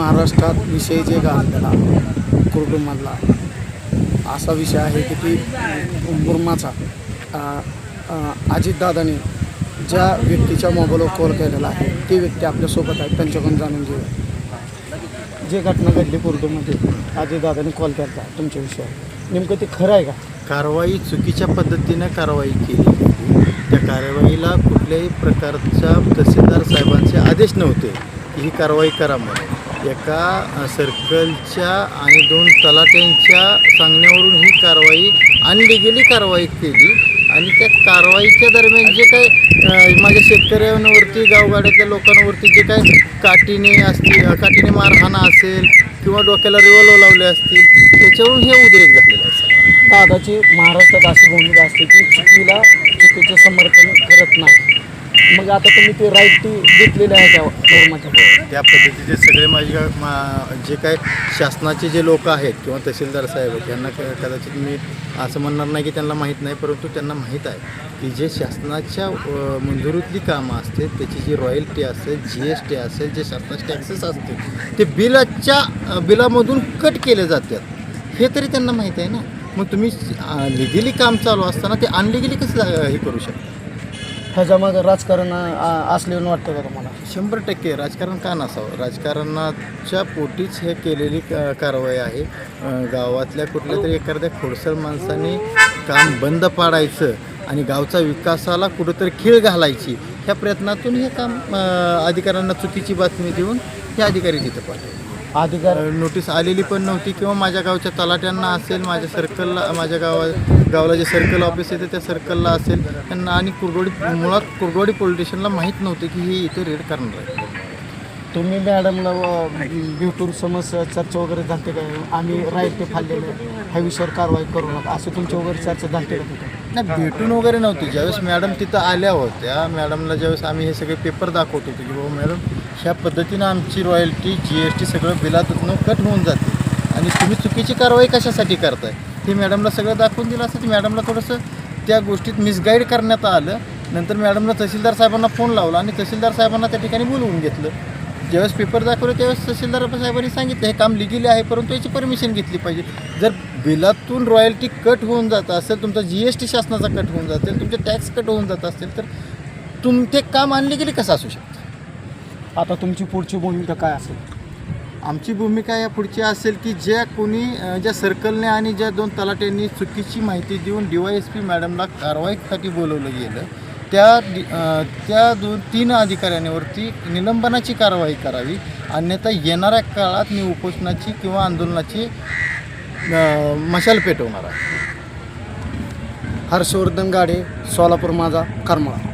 महाराष्ट्रात विषय जे गाजलेला कुर्डूमधला असा विषय आहे की ती मुर्माचा अजितदादाने ज्या व्यक्तीच्या मोबाईलवर कॉल केलेला आहे ते व्यक्ती आपल्यासोबत आहे त्यांच्याकडून जाणून घेऊया. जे घटना घडली कुर्डूमध्ये अजितदादाने कॉल केला तुमच्या विषयावर. नेमकं ते खरं आहे का? कारवाई चुकीच्या पद्धतीनं कारवाई केली त्या कारवाईला कुठल्याही प्रकारच्या तहसीलदार साहेबांचे आदेश नव्हते ही कारवाई करा म्हणून. एका सर्कलच्या आणि दोन तलाट्यांच्या सांगण्यावरून ही कारवाई अनलिगली कारवाई केली. आणि त्या कारवाईच्या दरम्यान जे काय माझ्या शेतकऱ्यांवरती गावगाड्यातल्या लोकांवरती जे काय काठीने असतील काठीने मारहाण असेल किंवा डोक्याला रिवॉल्व लावले असतील त्याच्यावरून हे उद्रेक झालेला आहे. दादाची महाराष्ट्रात अशी भूमिका असते की चुकीला चुकीचं समर्थन करत नाही. मग आता तुम्ही ते राईट ती घेतलेली आहे त्या त्या पद्धतीचे सगळे माझे मा जे काय शासनाचे जे लोक आहेत किंवा तहसीलदार साहेब आहेत त्यांना क- कदाचित मी असं म्हणणार नाही की त्यांना माहीत नाही परंतु त्यांना माहीत आहे की जे शासनाच्या अ, मंजुरीतली कामं असते त्याची जी रॉयल्टी असेल जी एस टी असेल जे शासनाचे टॅक्सेस असतील ते बिलाच्या अ, बिलामधून कट केले जातात. हे तरी त्यांना माहीत आहे ना? मग तुम्ही लिगली काम चालू असताना ते अनलिगली कसं अ, हे करू शकता? ह्याच्यामध्ये राजकारण आ, असल्यानं वाटतं का तुम्हाला? शंभर टक्के. राजकारण का नसावं? राजकारणाच्या पोटीच हे केलेली क- कारवाई आहे. अं, गावातल्या कुठल्या तरी एखाद्या खोडसर माणसाने काम बंद पाडायचं आणि गावचा विकासाला कुठंतरी खीळ घालायची ह्या प्रयत्नातून हे काम अं, अधिकाऱ्यांना चुकीची बातमी देऊन हे अधिकारी तिथं पाठवले अधिकार. नोटीस आलेली पण नव्हती किंवा माझ्या गावच्या तलाट्यांना असेल माझ्या सर्कलला माझ्या गावा गावाला जे सर्कल ऑफिस येते त्या सर्कलला असेल. त्यांना आणि कुरडोडी मुळात कुरडोडी पोलीस स्टेशनला माहीत नव्हते की हे इथे रेड करणार आहे तुम्ही मॅडमला भेटून समस्या चर्चा वगैरे झालते काय आम्ही राईट ते फाडलेले ह्या विषयावर कारवाई करू नका. असं तुमच्या वगैरे चर्चा झालते का नाही भेटून वगैरे नव्हती. ज्यावेळेस मॅडम तिथं आल्या होत्या मॅडमला ज्यावेळेस आम्ही हे सगळे पेपर दाखवत होतो की बाबा मॅडम ह्या पद्धतीनं आमची रॉयल्टी जी एस टी सगळं बिलातून कट होऊन जाते. आणि तुम्ही चुकीची कारवाई कशासाठी करताय? हे मॅडमला सगळं दाखवून दिलं असतं मॅडमला थोडंसं त्या गोष्टीत मिसगाईड करण्यात आलं. नंतर मॅडमला तहसीलदार साहेबांना फोन लावला आणि तहसीलदार साहेबांना त्या ठिकाणी बोलवून घेतलं. ज्यावेळेस पेपर दाखवले त्यावेळेस तहसीलदार साहेबांनी सांगितलं हे काम लिगली आहे परंतु याची परमिशन घेतली पाहिजे. जर बिलातून रॉयल्टी कट होऊन जात असेल तुमचा जी एस टी शासनाचा कट होऊन जातील तुमचे टॅक्स कट होऊन जात असतील तर तुमचे काम अनलिगली कसं असू शकतं? आता तुमची पुढची भूमिका काय असेल? आमची भूमिका या पुढची असेल की ज्या कोणी ज्या सर्कलने आणि ज्या दोन तलाट्यांनी चुकीची माहिती देऊन डी वाय एस पी मॅडमला कारवाईसाठी बोलवलं गेलं त्या दि- त्या दोन तीन अधिकाऱ्यांवरती निलंबनाची कारवाई करावी अन्यथा येणाऱ्या काळात मी उपोषणाची किंवा आंदोलनाची मशाल पेटवणार आहे. हर्षवर्धन गाडे सोलापूर माझा करमाळा.